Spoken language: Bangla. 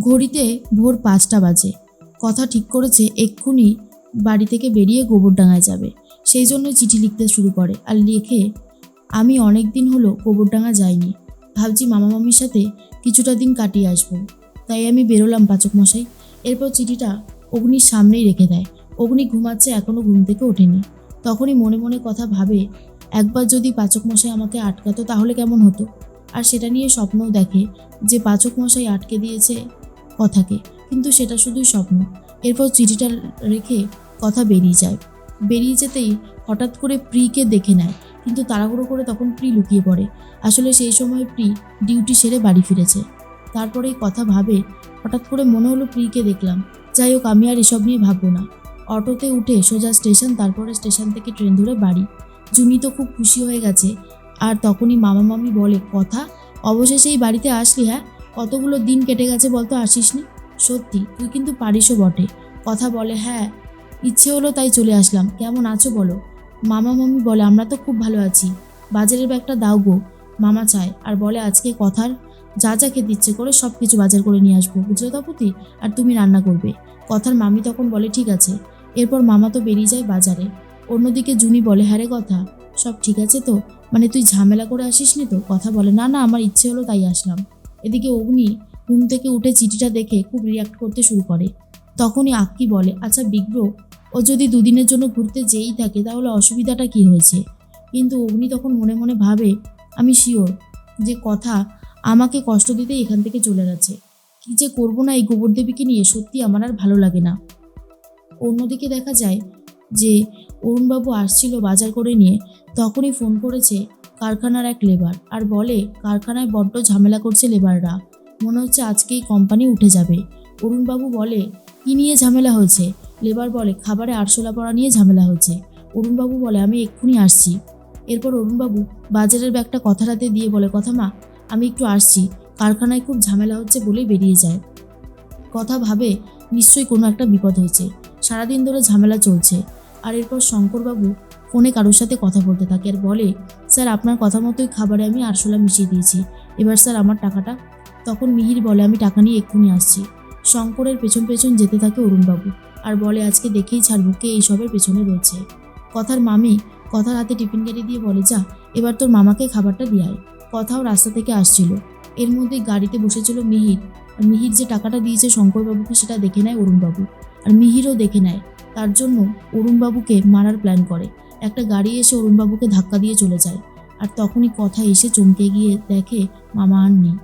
ঘড়িতে ভোর পাঁচটা বাজে। কথা ঠিক করেছে এক্ষুনি বাড়ি থেকে বেরিয়ে গোবরডাঙ্গায় যাবে। সেই জন্য চিঠি লিখতে শুরু করে আর লিখে, আমি অনেক দিন হলো গোবরডাঙ্গা যাইনি। ভাবছি মামা মামির সাথে কিছুটা দিন কাটিয়ে আসব। তাই আমি বেরোলাম পাচক মশাই। এরপর চিঠিটা অগ্নির সামনেই রেখে দেয়। অগ্নি ঘুমাচ্ছে এখনও ঘুম থেকে ওঠেনি। তখনই মনে মনে কথা ভাবে, একবার যদি পাচক মশাই আমাকে আটকাতো তাহলে কেমন হতো? আর সেটা নিয়ে স্বপ্নও দেখে যে পাচক মশাই আটকে দিয়েছে কথাকে, কিন্তু সেটা শুধুই স্বপ্ন। এরপর চিঠিটা রেখে কথা বেরিয়ে যায়। বেরিয়ে যেতেই হঠাৎ করে প্রিকে দেখে নেয়, কিন্তু তাড়াহুড়ো করে তখন প্রি লুকিয়ে পড়ে। আসলে সেই সময় প্রি ডিউটি সেরে বাড়ি ফিরেছে। তারপরে এই কথা ভাবে, হঠাৎ করে মনে হলো প্রিকে দেখলাম। যাই হোক, আমি আর এসব নিয়ে ভাববো না। অটোতে উঠে সোজা স্টেশন, তারপরে স্টেশন থেকে ট্রেন ধরে বাড়ি। জুনি তো খুব খুশি হয়ে গেছে। আর তখনই মামা মামি বলে, কথা? অবশেষে এই বাড়িতে আসলি হ্যাঁ? কতগুলো দিন কেটে গেছে বলতো আসিসনি সত্যি, তুই কিন্তু পারিসও বটে। কথা বলে হ্যাঁ ইচ্ছে হলো তাই চলে আসলাম। কেমন আছো বলো? মামা মামি বলে, আমরা তো খুব ভালো আছি। বাজারের ব্যাগটা দাও গো। মামা চায়, আর বলে, আজকে কথার যা যা খেতে ইচ্ছে করে সব কিছু বাজার করে নিয়ে আসব, বুঝলো তপতি আর তুমি রান্না করবে। কথার মামি তখন বলে, ঠিক আছে। এরপর মামা তো বেরিয়ে যায় বাজারে। অন্যদিকে জুনি বলে হ্যাঁ রে কথা, সব ঠিক আছে তো? মানে তুই ঝামেলা করে আসিস নি তো? কথা বলে, না না, আমার ইচ্ছে হলো তাই আসলাম। এদিকে অগ্নি ঘুম থেকে উঠে চিঠিটা দেখে খুব রিয়াক্ট করতে শুরু করে। তখনই আক্কি বলে আচ্ছা বিগ্রহ ও যদি দুদিনের জন্য ঘুরতে যেই থাকে, তাহলে অসুবিধাটা কি হয়েছে? কিন্তু অগ্নি তখন মনে মনে ভাবে, আমি শিওর যে কথা আমাকে কষ্ট দিতেই এখান থেকে চলে গেছে। কি যে করব না এই গোবরদেবীকে নিয়ে, সত্যি আমার আর ভালো লাগে না। অন্যদিকে দেখা যায় যে অরুণবাবু আসছিল বাজার করে নিয়ে, তখনই ফোন করেছে কারখানার এক লেবার আর বলে, কারখানায় বড্ড ঝামেলা করছে লেবাররা মনে হচ্ছে আজকেই কোম্পানি উঠে যাবে। অরুণবাবু বলে, কি নিয়ে ঝামেলা হয়েছে? লেবার বলে, খাবারে আরশোলা পড়া নিয়ে ঝামেলা হয়েছে। অরুণবাবু বলে, আমি এক্ষুনি আসছি। এরপর অরুণবাবু বাজারের ব্যাগটা কথা রাতে দিয়ে বলে, কথা মা, আমি একটু আসছি। কারখানায় খুব ঝামেলা হচ্ছে বলেই বেরিয়ে যায়। কথা ভাবে নিশ্চয়ই কোনো একটা বিপদ হয়েছে। সারাদিন ধরে ঝামেলা চলছে। আর এরপর শঙ্করবাবু ফোনে কারোর সাথে কথা বলতে থাকে আর বলে, স্যার, আপনার কথা মতোই খাবারে আমি আরশোলা মিশিয়ে দিয়েছি। এবার স্যার, আমার টাকাটা তখন মিহির বলে, আমি টাকা নিয়ে এক্ষুনি আসছি। শঙ্করের পেছন পেছন যেতে থাকে অরুণবাবু আর বলে, আজকে দেখেই ছাড়বো কে এইসবের পেছনে রয়েছে। কথার মামি কথার হাতে টিফিন কেটে দিয়ে বলে, যা, এবার তোর মামাকে খাবারটা দিয়ে কথাও রাস্তা থেকে আসছিল। এর মধ্যেই গাড়িতে বসেছিল মিহির। আর মিহির যে টাকাটা দিয়েছে শঙ্করবাবুকে সেটা দেখে নেয় অরুণবাবু। আর মিহিরও দেখে নেয়। তার জন্য অরুণবাবুকে মারার প্ল্যান করে। একটা গাড়ি এসে অরুণবাবুকে ধাক্কা দিয়ে চলে যায়। আর তখনই কথা এসে চমকে গিয়ে দেখে মামা আর নেই।